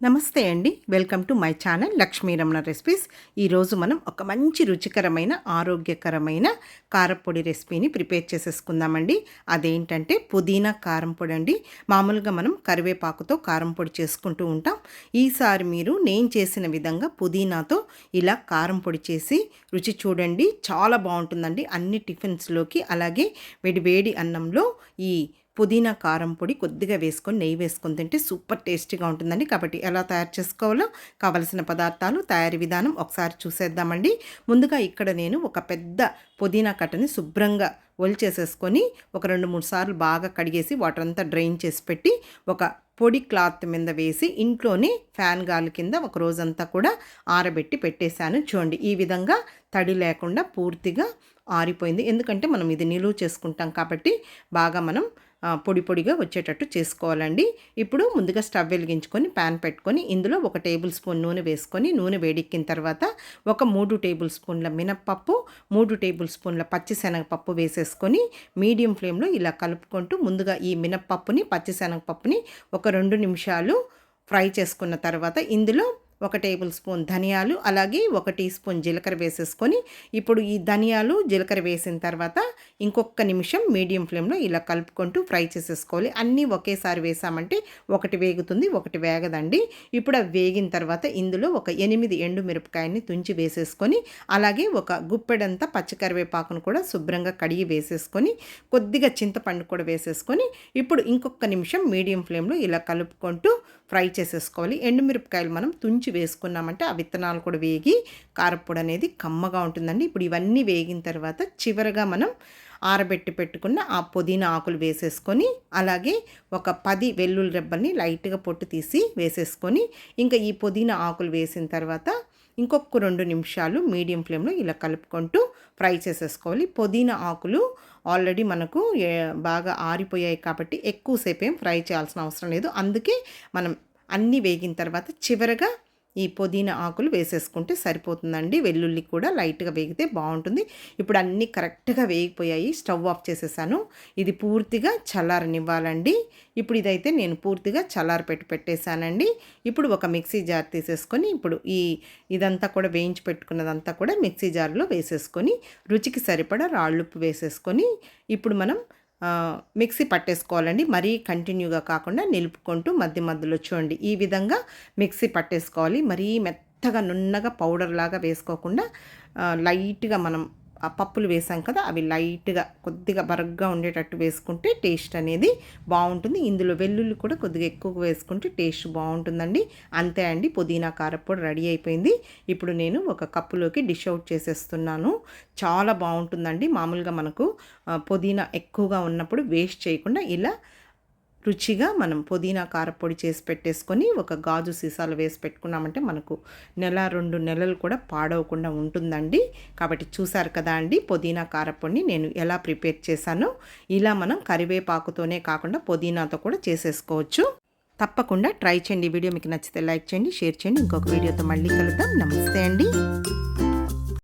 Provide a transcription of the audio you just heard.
నమస్తే అండి. Welcome to my channel Lakshmi Ramana recipes ఈరోజు మనం ఒక మంచి రుచికరమైన ఆరోగ్యకరమైన కారపొడి రెసిపీని ప్రిపేర్ చేసేసుకుందామండి. అదేంటంటే పుదీనా కారం పొడి అండి. మామూలుగా మనం కరివేపాకుతో కారం పొడి చేసుకుంటూ ఉంటాం. ఈసారి మీరు నేను చేసిన విధంగా పుదీనాతో ఇలా కారం పొడి చేసి రుచి చూడండి. చాలా బాగుంటుందండి. అన్ని టిఫిన్స్లోకి అలాగే వేడి వేడి అన్నంలో ఈ పుదీనా కారం పొడి కొద్దిగా వేసుకొని నెయ్యి వేసుకొని తింటే సూపర్ టేస్టీగా ఉంటుందండి. కాబట్టి ఎలా తయారు చేసుకోవాలో కావలసిన పదార్థాలు తయారీ విధానం ఒకసారి చూసేద్దామండి. ముందుగా ఇక్కడ నేను ఒక పెద్ద పుదీనా కట్టని శుభ్రంగా ఒలిచేసేసుకొని ఒక రెండు మూడు సార్లు బాగా కడిగేసి వాటర్ అంతా డ్రైన్ చేసి పెట్టి ఒక పొడి క్లాత్ మీద వేసి ఇంట్లోనే ఫ్యాన్ గాలి కింద ఒక రోజంతా కూడా ఆరబెట్టి పెట్టేశాను. చూడండి ఈ విధంగా తడి లేకుండా పూర్తిగా ఆరిపోయింది. ఎందుకంటే మనం ఇది నిలువ చేసుకుంటాం కాబట్టి బాగా మనం పొడి పొడిగా వచ్చేటట్టు చేసుకోవాలండి. ఇప్పుడు ముందుగా స్టవ్ వెలిగించుకొని ప్యాన్ పెట్టుకొని ఇందులో ఒక టేబుల్ స్పూన్ నూనె వేసుకొని నూనె వేడెక్కిన తర్వాత ఒక మూడు టేబుల్ స్పూన్ల మినప్పప్పు మూడు టేబుల్ స్పూన్ల పచ్చిశనగపప్పు వేసేసుకొని మీడియం ఫ్లేమ్లో ఇలా కలుపుకుంటూ ముందుగా ఈ మినప్పప్పుని పచ్చిశనగపప్పుని ఒక రెండు నిమిషాలు ఫ్రై చేసుకున్న తర్వాత ఇందులో ఒక టేబుల్ స్పూన్ ధనియాలు అలాగే ఒక టీ స్పూన్ జీలకర్ర వేసేసుకొని ఇప్పుడు ఈ ధనియాలు జీలకర్ర వేసిన తర్వాత ఇంకొక నిమిషం మీడియం ఫ్లేమ్లో ఇలా కలుపుకుంటూ ఫ్రై చేసేసుకోవాలి. అన్నీ ఒకేసారి వేసామంటే ఒకటి వేగుతుంది ఒకటి వేగదండి. ఇప్పుడు అవి వేగిన తర్వాత ఇందులో ఒక ఎనిమిది ఎండు మిరపకాయని తుంచి వేసేసుకొని అలాగే ఒక గుప్పెడంతా పచ్చకరివేపాకును కూడా శుభ్రంగా కడిగి వేసేసుకొని కొద్దిగా చింతపండు కూడా వేసేసుకొని ఇప్పుడు ఇంకొక నిమిషం మీడియం ఫ్లేమ్లో ఇలా కలుపుకుంటూ ఫ్రై చేసేసుకోవాలి. ఎండుమిరపకాయలు మనం తుంచి వేసుకున్నామంటే ఆ విత్తనాలు కూడా వేగి కారపొడి అనేది కమ్మగా ఉంటుందండి. ఇప్పుడు ఇవన్నీ వేగిన తర్వాత చివరగా మనం ఆరబెట్టి పెట్టుకున్న ఆ పుదీనా ఆకులు వేసేసుకొని అలాగే ఒక పది వెల్లుల్లి రెబ్బల్ని లైట్గా పొట్టు తీసి వేసేసుకొని ఇంకా ఈ పుదీనా ఆకులు వేసిన తర్వాత ఇంకొక రెండు నిమిషాలు మీడియం ఫ్లేమ్లో ఇలా కలుపుకుంటూ ఫ్రై చేసేసుకోవాలి. పుదీనా ఆకులు ఆల్రెడీ మనకు బాగా ఆరిపోయాయి కాబట్టి ఎక్కువసేపు ఏం ఫ్రై చేయాల్సిన అవసరం లేదు. అందుకే మనం అన్నీ వేగిన తర్వాత చివరగా ఈ పుదీనా ఆకులు వేసేసుకుంటే సరిపోతుందండి. వెల్లుల్లి కూడా లైట్గా వేగితే బాగుంటుంది. ఇప్పుడు అన్నీ కరెక్ట్గా వేగిపోయాయి. స్టవ్ ఆఫ్ చేసేసాను. ఇది పూర్తిగా చల్లారనివ్వాలండి. ఇప్పుడు ఇదైతే నేను పూర్తిగా చల్లారి పెట్టి పెట్టేశానండి. ఇప్పుడు ఒక మిక్సీ జార్ తీసేసుకొని ఇప్పుడు ఈ ఇదంతా కూడా వేయించి పెట్టుకున్నదంతా కూడా మిక్సీ జార్లో వేసేసుకొని రుచికి సరిపడా రాళ్ళుప్పు వేసేసుకొని ఇప్పుడు మనం మిక్సీ పట్టేసుకోవాలండి. మరీ కంటిన్యూగా కాకుండా నిలుపుకుంటూ మధ్య మధ్యలో చూడండి. ఈ విధంగా మిక్సీ పట్టేసుకోవాలి. మరీ మెత్తగా నున్నగా పౌడర్ లాగా వేసుకోకుండా లైట్గా మనం ఆ పప్పులు వేసాం కదా అవి లైట్గా కొద్దిగా బరగ్గా ఉండేటట్టు వేసుకుంటే టేస్ట్ అనేది బాగుంటుంది. ఇందులో వెల్లుల్లి కూడా కొద్దిగా ఎక్కువగా వేసుకుంటే టేస్ట్ బాగుంటుందండి. అంతే అండి పుదీనా కారప్పొడి రెడీ అయిపోయింది. ఇప్పుడు నేను ఒక కప్పులోకి డిష్ అవుట్ చేసేస్తున్నాను. చాలా బాగుంటుందండి. మామూలుగా మనకు పుదీనా ఎక్కువగా ఉన్నప్పుడు వేస్ట్ చేయకుండా ఇలా రుచిగా మనం పుదీనా కారపొడి చేసి పెట్టేసుకొని ఒక గాజు సీసాలు వేసి పెట్టుకున్నామంటే మనకు నెల రెండు నెలలు కూడా పాడవకుండా ఉంటుందండి. కాబట్టి చూసారు కదా అండి పుదీనా కారపొడిని నేను ఎలా ప్రిపేర్ చేశానో. ఇలా మనం కరివేపాకుతోనే కాకుండా పుదీనాతో కూడా చేసేసుకోవచ్చు. తప్పకుండా ట్రై చేయండి వీడియో. మీకు నచ్చితే లైక్ చేయండి షేర్ చేయండి. ఇంకొక వీడియోతో మళ్ళీ కలుద్దాం. నమస్తే అండి.